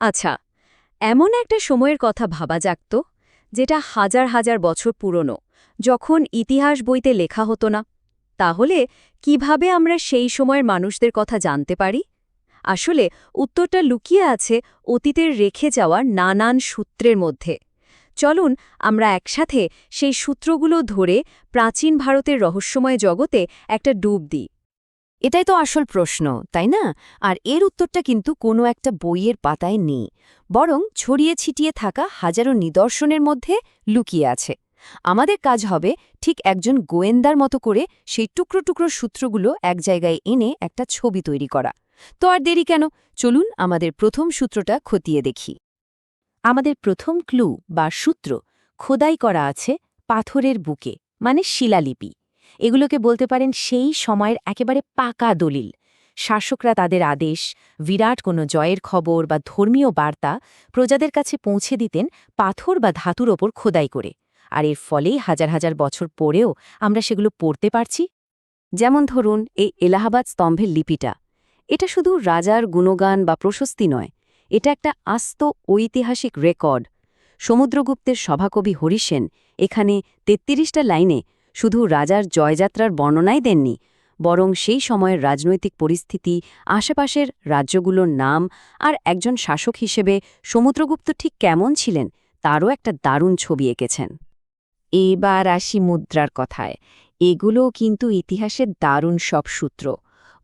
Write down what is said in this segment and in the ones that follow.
আচ্ছা এমন একটা সময়ের কথা ভাবা যাক তো, যেটা হাজার হাজার বছর পুরনো, যখন ইতিহাস বইতে লেখা হতো না। তাহলে কীভাবে আমরা সেই সময়ের মানুষদের কথা জানতে পারি? আসলে উত্তরটা লুকিয়ে আছে অতীতের রেখে যাওয়া নানান সূত্রের মধ্যে। চলুন আমরা একসাথে সেই সূত্রগুলো ধরে প্রাচীন ভারতের রহস্যময় জগতে একটা ডুব দিই। এটাই তো আসল প্রশ্ন, তাই না? আর এর উত্তরটা কিন্তু কোনো একটা বইয়ের পাতায় নেই। বরং ছড়িয়ে ছিটিয়ে থাকা হাজারো নিদর্শনের মধ্যে লুকিয়ে আছে। আমাদের কাজ হবে ঠিক একজন গোয়েন্দার মতো করে সেই টুকরো টুকরো সূত্রগুলো এক জায়গায় এনে একটা ছবি তৈরি করা। তো আর দেরি কেন? চলুন আমাদের প্রথম সূত্রটা খতিয়ে দেখি। আমাদের প্রথম ক্লু বা সূত্র খোদাই করা আছে পাথরের বুকে মানে শিলালিপি। এগুলোকে বলতে পারেন সেই সময়ের একেবারে পাকা দলিল। শাসকরা তাদের আদেশ, বিরাট কোনো জয়ের খবর বা ধর্মীয় বার্তা প্রজাদের কাছে পৌঁছে দিতেন পাথর বা ধাতুর ওপর খোদাই করে। আর এর ফলেই হাজার হাজার বছর পরেও আমরা সেগুলো পড়তে পারছি। যেমন ধরুন, এই এলাহাবাদ স্তম্ভের লিপিটা। এটা শুধু রাজার গুণগান বা প্রশস্তি নয়, এটা একটা আস্ত ঐতিহাসিক রেকর্ড। সমুদ্রগুপ্তের সভাকবি হরিসেন এখানে তেত্রিশটা লাইনে শুধু রাজার জয়যাত্রার বর্ণনাই দেননি, বরং সেই সময়ের রাজনৈতিক পরিস্থিতি, আশেপাশের রাজ্যগুলোর নাম আর একজন শাসক হিসেবে সমুদ্রগুপ্ত ঠিক কেমন ছিলেন তারও একটা দারুণ ছবি এঁকেছেন। এবার আসি মুদ্রার কথায়। এগুলোও কিন্তু ইতিহাসের দারুণ সব সূত্র।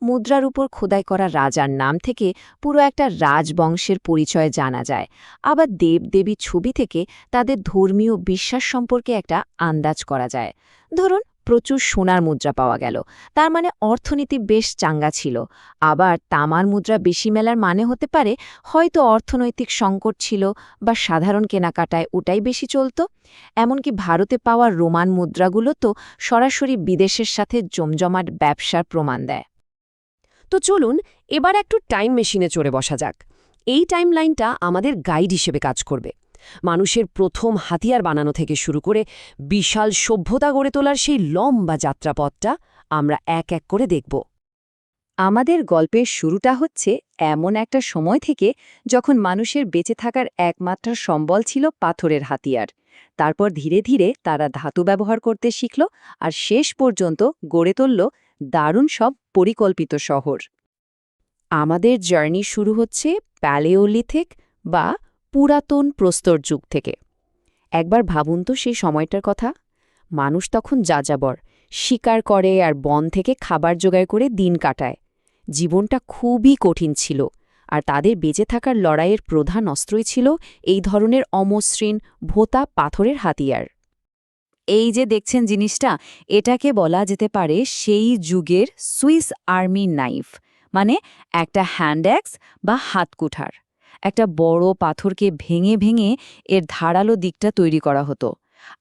মুদ্রার উপর খোদাই করা রাজার নাম থেকে পুরো একটা রাজবংশের পরিচয় জানা যায়। আবার দেবদেবী ছবি থেকে তাদের ধর্মীয় বিশ্বাস সম্পর্কে একটা আন্দাজ করা যায়। ধরুন, প্রচুর সোনার মুদ্রা পাওয়া গেল। তার মানে অর্থনীতি বেশ চাঙ্গা ছিল। আবার তামার মুদ্রা বেশি মেলার মানে হতে পারে হয়তো অর্থনৈতিক সংকট ছিল বা সাধারণ কেনাকাটায় ওটাই বেশি চলত। এমনকি ভারতে পাওয়া রোমান মুদ্রাগুলো তো সরাসরি বিদেশের সাথে জমজমাট ব্যবসার প্রমাণ দেয়। তো চলুন, এবার একটু টাইম মেশিনে চড়ে বসা যাক। এই টাইমলাইনটা আমাদের গাইড হিসেবে কাজ করবে। মানুষের প্রথম হাতিয়ার বানানো থেকে শুরু করে বিশাল সভ্যতা গড়ে তোলার সেই লম্বা যাত্রাপথটা আমরা এক এক করে দেখব। আমাদের গল্পের শুরুটা হচ্ছে এমন একটা সময় থেকে যখন মানুষের বেঁচে থাকার একমাত্র সম্বল ছিল পাথরের হাতিয়ার। তারপর ধীরে ধীরে তারা ধাতু ব্যবহার করতে শিখল আর শেষ পর্যন্ত গড়ে তুলল দারুণ সব পরিকল্পিত শহর। আমাদের জার্নি শুরু হচ্ছে প্যালেওলিথিক বা পুরাতন প্রস্তর যুগ থেকে। একবার ভাবুন তো সেই সময়টার কথা। মানুষ তখন যাযাবর, শিকার করে আর বন থেকে খাবার জোগাড় করে দিন কাটায়। জীবনটা খুবই কঠিন ছিল আর তাদের বেঁচে থাকার লড়াইয়ের প্রধান অস্ত্রই ছিল এই ধরনের অমসৃণ ভোতা পাথরের হাতিয়ার। এই যে দেখছেন জিনিসটা, এটাকে বলা যেতে পারে সেই যুগের সুইস আর্মি নাইফ। মানে একটা হ্যান্ডঅ্যাক্স বা হাতকুঠার একটা বড় পাথরকে ভেঙে ভেঙে এর ধারালো দিকটা তৈরি করা হতো।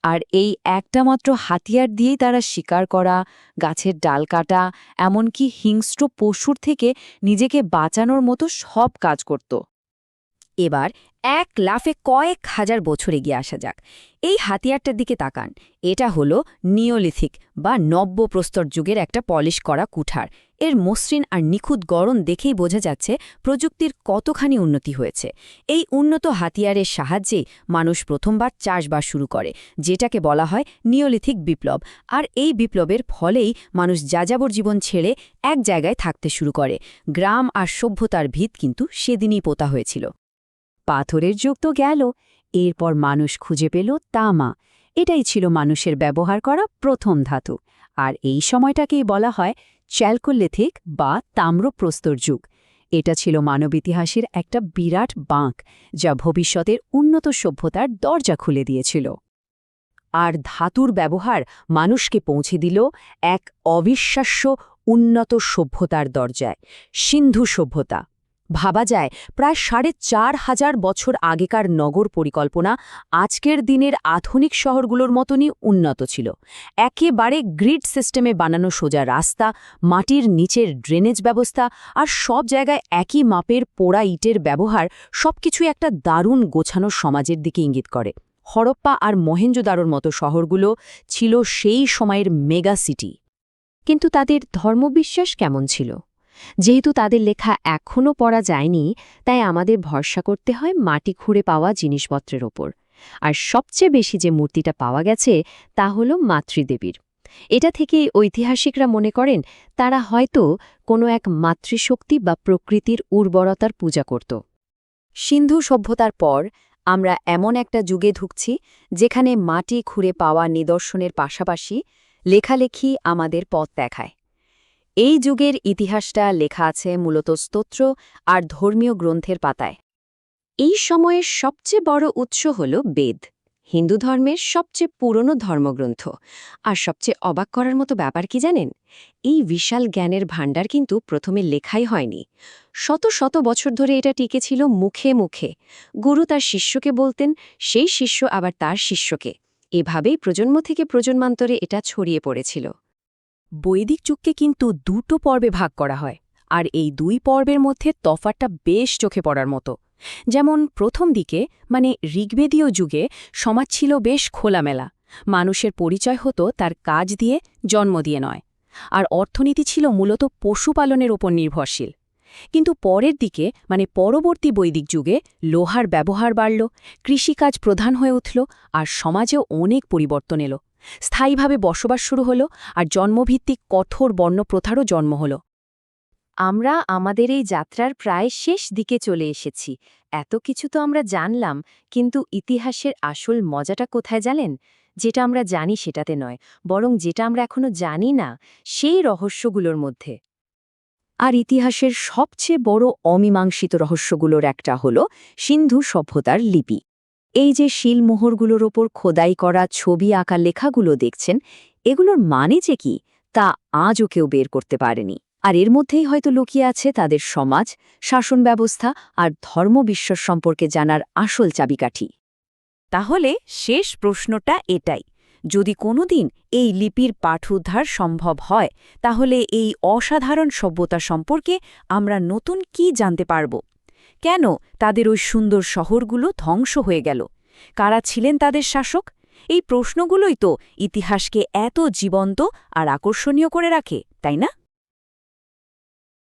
আর এই একটা মাত্র হাতিয়ার দিয়েই তারা শিকার করা, গাছের ডাল কাটা, এমনকি হিংস্র পশুর থেকে নিজেকে বাঁচানোর মতো সব কাজ করত। এবার এক লাফে কয়েক হাজার বছর এগিয়ে আসা যাক। এই হাতিয়ারটার দিকে তাকান। এটা হলো নিওলিথিক বা নব্য প্রস্তর যুগের একটা পলিশ করা কুঠার। এর মসৃণ আর নিখুঁত গড়ন দেখেই বোঝা যাচ্ছে প্রযুক্তির কতখানি উন্নতি হয়েছে। এই উন্নত হাতিয়ারের সাহায্যে মানুষ প্রথমবার চাষবাস শুরু করে, যেটাকে বলা হয় নিওলিথিক বিপ্লব। আর এই বিপ্লবের ফলেই মানুষ যাযাবর জীবন ছেড়ে এক জায়গায় থাকতে শুরু করে। গ্রাম আর সভ্যতার ভিত কিন্তু সেদিনই পোতা হয়েছিল। পাথরের যুগ তো গেল, এরপর মানুষ খুঁজে পেল তামা। এটাই ছিল মানুষের ব্যবহার করা প্রথম ধাতু। আর এই সময়টাকেই বলা হয় চ্যালকোলিথিক বা তাম্রপ্রস্তর যুগ। এটা ছিল মানব ইতিহাসের একটা বিরাট বাঁক, যা ভবিষ্যতের উন্নত সভ্যতার দরজা খুলে দিয়েছিল। আর ধাতুর ব্যবহার মানুষকে পৌঁছে দিল এক অবিশ্বাস্য উন্নত সভ্যতার দরজায়, সিন্ধু সভ্যতা। ভাবা যায়, প্রায় সাড়ে চার হাজার বছর আগেকার নগর পরিকল্পনা আজকের দিনের আধুনিক শহরগুলোর মতনই উন্নত ছিল। একেবারে গ্রিড সিস্টেমে বানানো সোজা রাস্তা, মাটির নিচের ড্রেনেজ ব্যবস্থা আর সব জায়গায় একই মাপের পোড়া ইটের ব্যবহার সবকিছুই একটা দারুণ গোছানো সমাজের দিকে ইঙ্গিত করে। হরপ্পা আর মহেঞ্জোদারোর মতো শহরগুলো ছিল সেই সময়ের মেগা সিটি। কিন্তু তাদের ধর্মবিশ্বাস কেমন ছিল? যেহেতু তাদের লেখা এখনও পড়া যায়নি, তাই আমাদের ভরসা করতে হয় মাটি খুঁড়ে পাওয়া জিনিসপত্রের ওপর। আর সবচেয়ে বেশি যে মূর্তিটা পাওয়া গেছে, তা হল মাতৃদেবীর। এটা থেকে ঐতিহাসিকরা মনে করেন তারা হয়তো কোনো এক মাতৃশক্তি বা প্রকৃতির উর্বরতার পূজা করত। সিন্ধু সভ্যতার পর আমরা এমন একটা যুগে ঢুকছি, যেখানে মাটি খুঁড়ে পাওয়া নিদর্শনের পাশাপাশি লেখালেখি আমাদের পথ দেখায়। এই যুগের ইতিহাসটা লেখা আছে মূলত স্তোত্র আর ধর্মীয় গ্রন্থের পাতায়। এই সময়ের সবচেয়ে বড় উৎস হল বেদ। হিন্দু ধর্মের সবচেয়ে পুরনো ধর্মগ্রন্থ। আর সবচেয়ে অবাক করার মতো ব্যাপার কি জানেন? এই বিশাল জ্ঞানের ভাণ্ডার কিন্তু প্রথমে লেখাই হয়নি। শত শত বছর ধরে এটা টিকেছিল মুখে মুখে। গুরু তার শিষ্যকে বলতেন, সেই শিষ্য আবার তার শিষ্যকে। এভাবেই প্রজন্ম থেকে প্রজন্মান্তরে এটা ছড়িয়ে পড়েছিল। বৈদিক যুগকে কিন্তু দুটো পর্বে ভাগ করা হয়, আর এই দুই পর্বের মধ্যে তফাতটা বেশ চোখে পড়ার মতো। যেমন প্রথম দিকে মানে ঋগ্বেদীয় যুগে, সমাজ ছিল বেশ খোলামেলা। মানুষের পরিচয় হতো তার কাজ দিয়ে, জন্ম দিয়ে নয়। আর অর্থনীতি ছিল মূলত পশুপালনের ওপর নির্ভরশীল। কিন্তু পরের দিকে মানে পরবর্তী বৈদিক যুগে, লোহার ব্যবহার বাড়ল, কৃষিকাজ প্রধান হয়ে উঠল, আর সমাজেও অনেক পরিবর্তন এলো। স্থায়ীভাবে বসবাস শুরু হলো আর জন্মভিত্তিক কঠোর বর্ণপ্রথারও জন্ম হলো। আমরা আমাদের এই যাত্রার প্রায় শেষ দিকে চলে এসেছি। এত কিছু তো আমরা জানলাম, কিন্তু ইতিহাসের আসল মজাটা কোথায় জানেন? যেটা আমরা জানি সেটাতে নয়, বরং যেটা আমরা এখনও জানি না, সেই রহস্যগুলোর মধ্যে। আর ইতিহাসের সবচেয়ে বড় অমীমাংসিত রহস্যগুলোর একটা হল সিন্ধু সভ্যতার লিপি। এই যে শিলমোহরগুলোর ওপর খোদাই করা ছবি আঁকা লেখাগুলো দেখছেন, এগুলোর মানে যে কি, তা আজও কেউ বের করতে পারেনি। আর এর মধ্যেই হয়তো লুকিয়ে আছে তাদের সমাজ, শাসন ব্যবস্থা আর ধর্মবিশ্বাস সম্পর্কে জানার আসল চাবিকাঠি। তাহলে শেষ প্রশ্নটা এটাই, যদি কোনোদিন এই লিপির পাঠ উদ্ধার সম্ভব হয়, তাহলে এই অসাধারণ সভ্যতা সম্পর্কে আমরা নতুন কি জানতে পারব? কেন তাদের ওই সুন্দর শহরগুলো ধ্বংস হয়ে গেল? কারা ছিলেন তাদের শাসক? এই প্রশ্নগুলোই তো ইতিহাসকে এত জীবন্ত আর আকর্ষণীয় করে রাখে, তাই না?